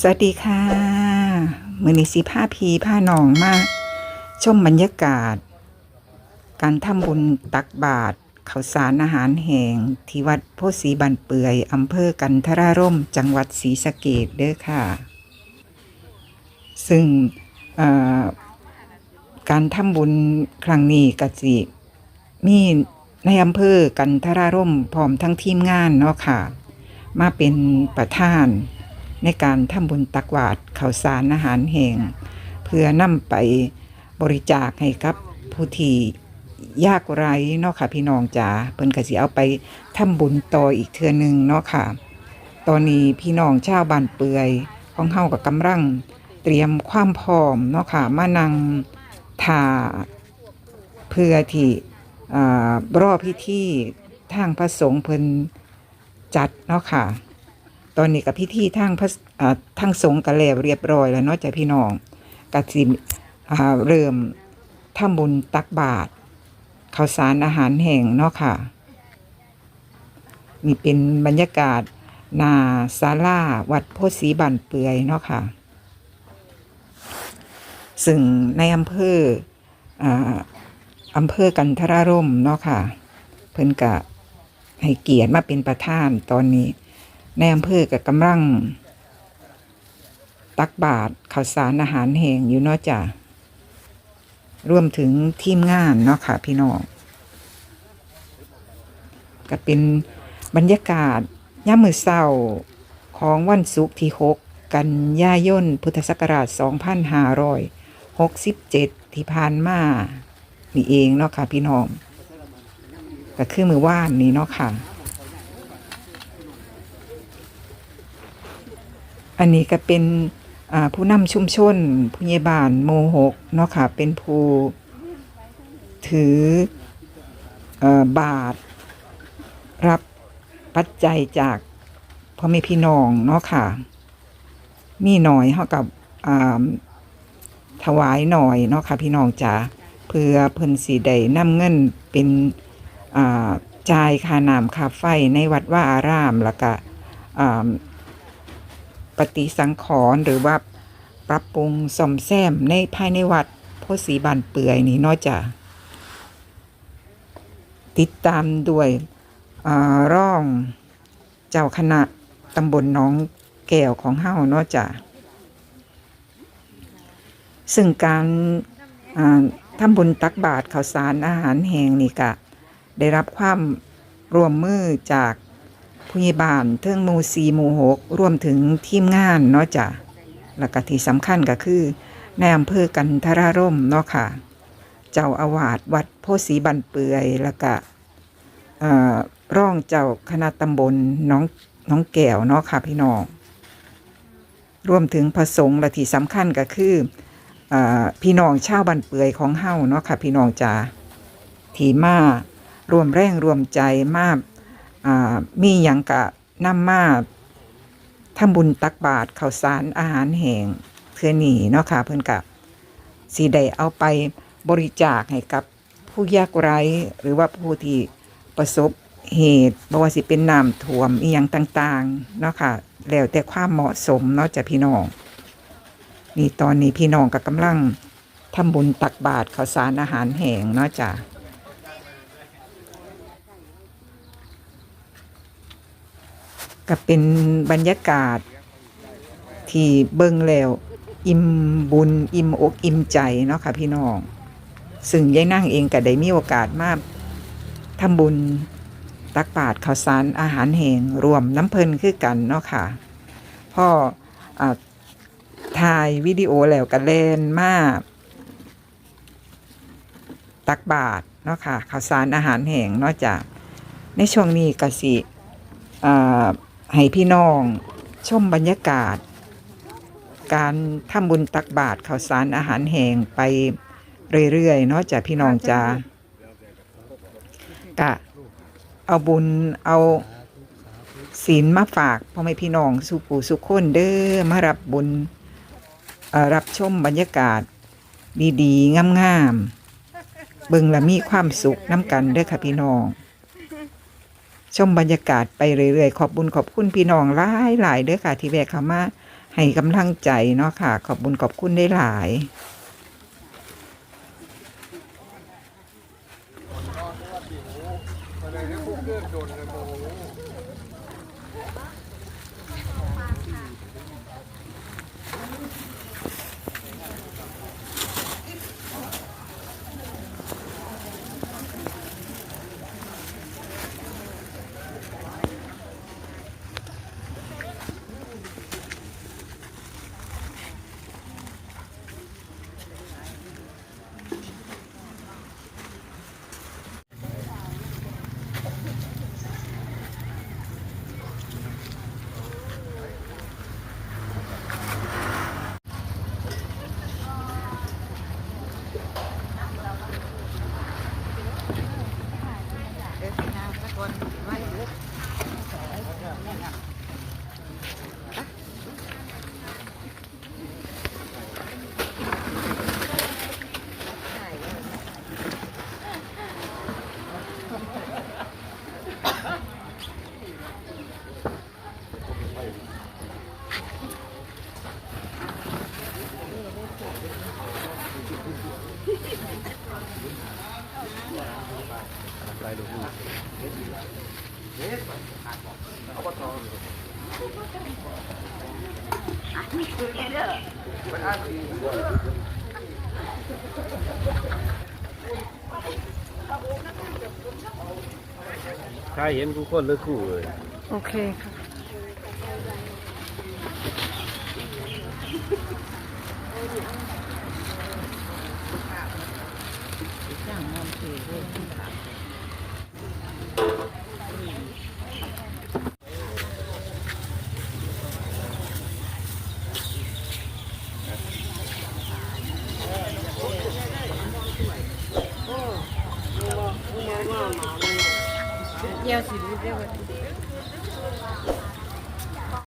สวัสดีค่ะมือนิสิผ้าพีผ้าหนองมาชมบรรยากาศ การทำบุญตักบาตรข้าวสารอาหารแห้งที่วัดโพธิ์ศรีบันเปื่อยอำเภอกันทราร่ม จังหวัดศรีสะเกดเด้อค่ะ ซึ่งการทำบุญครั้งนี้กสิมีในอำเภอกันทราร่มพร้อมทั้งทีมงานเนาะค่ะ มาเป็นประธาน ในการทำบุญตักบาตรข้าวสารอาหารแห้งเพื่อนำไปบริจาคให้กับผู้ที่ยากไร้เนาะค่ะพี่น้องจ๋าเพิ่นก็สิเอาไปทำบุญต่ออีกเทื่อหนึงเนาะค่ะ ตอนนี้พี่น้องชาวบ้านเปือยของเฮากับกำลังเตรียมความพร้อมเนาะค่ะมานั่งท่าเพื่อที่อ่ารอพิธีทางพระสงฆ์เพิ่นจัดเนาะค่ะ ตอนนี้กับพิธีทางพระทางสงฆ์กันแลวเรียบร้อยแล้วเนาะจ้ะพี่น้องกสิเริ่มทำบุญตักบาตรข้าวสารอาหารแห้งเนาะค่ะนี่เป็นบรรยากาศนาศาลาวัดโพธิ์ศรีบันเปือยเนาะค่ะ ซึ่งในอำเภอออำเภอกันทราร่มเนาะค่ะ เพิ่นกะให้เกียรติมาเป็นประธานตอนนี้ ในอำเภอกับกำลัง ตักบาตรข้าวสารอาหารแห้งอยู่เนาะจ้ะรวมถึงทีมงานเนาะค่ะพี่น้องก็เป็นบรรยากาศย่ามมือเศร้าของวันศุกร์ที่ 6 กันยายนพุทธศักราช 2567 ที่ผ่านมานี่เองเนาะค่ะพี่น้องก็คือมือว่านนี้เนาะค่ะ อันนี้ก็เป็นผู้นำชุมชนผู้ใหญ่บ้านโมหกเนาะค่ะ เป็นผู้ถืออบาท รับปัจจัยจากพ่อแม่พี่น้องเนาะค่ะ มีหน่อยเท่ากับถวายหน่อยเนาะค่ะพี่น้องจ๋าเพื่อเพิ่นสีได้นำเงินเป็นจ่ายค่าน้ำค่าไฟในวัดว่าอารามแล้วก็ ปฏิสังขรณ์หรือว่าปรับปรุงซ่อมแซมในภายในวัดโพธิ์ศรีบานเปื่อยนี่นอกจากติดตามด้วยอาร่องเจ้าคณะตำบลน้องแก้วของเฮาเนอกจากซึ่งการอ่าทำบุญตักบาตรข้าวสารอาหารแห้งนี่กะ ได้รับความร่วมมือจาก ผู้ใหญ่บ้านเทิงหมู่สีหมู่หกรวมถึงทีมงานเนาะจ้ะแล้วก็ที่สำคัญก็คือในอำเภอกันทราร่มเนาะค่ะ เจ้าอาวาสวัดโพธิ์ศรีบันเปื่อยแล้วก็ร่องเจ้าคณะตำบลน้องน้องแก้วเนาะค่ะพี่น้องรวมถึงพระสงฆ์และที่สำคัญก็คืออพี่น้องชาวบันเปือยของเฮาเนาะค่ะพี่น้องจ้าที่มา รวมแรงรวมใจมาอ่า มีอย่างกะนำมาทำบุญตักบาตรข้าวสารอาหารแห้งเพื่อนี่เนาะค่ะเพื่อนกับสีได้เอาไปบริจาคให้กับผู้ยากไร้หรือว่าผู้ที่ประสบเหตุบ่ว่าสิเป็นน้ำท่วมอีหยังต่างๆเนาะค่ะแล้วแต่ความเหมาะสมเนาะจากพี่น้องนี่ตอนนี้พี่น้องก็กำลังทำบุญตักบาตรข้าวสารอาหารแห้งเนาะจ้ะ ก็เป็นบรรยากาศ ที่เบิ่งแล้ว อิ่มบุญอิ่มอกอิ่มใจเนาะค่ะพี่น้อง ซึ่งยายนั่งเองก็ได้มีโอกาสมาทำบุญตักบาตรข้าวสารอาหารแห้งรวมน้ำเพลินคือกันเนาะค่ะพ่ออถ่ายวิดีโอแล้วก็เล่นมาตักบาตรเนาะค่ะข้าวสารอาหารแห้งนอกจากในช่วงนี้กสิอ่า ให้พี่น้องชมบรรยากาศ การทำบุญตักบาตรข้าวสารอาหารแห้งไปเรื่อยๆเนาะจากพี่น้องจะกะเอาบุญเอาศีลมาฝากพ่อแม่พี่น้องสุปูสุขคนเด้อมารับบุญรับชมบรรยากาศ ดีๆงามๆเบิ่งและมีความสุขน้ำกันเด้อค่ะพี่น้อง ชมบรรยากาศไปเรื่อยๆ ขอบบุญขอบคุณพี่น้องหลายหลายๆเด้อค่ะ ที่แวะเข้ามาให้กำลังใจเนาะค่ะ ขอบบุญขอบคุณได้หลาย ถ้าเห็นผู้คนหรือคู่เลยโอเคค่ะ เดียวสิรู้เดียว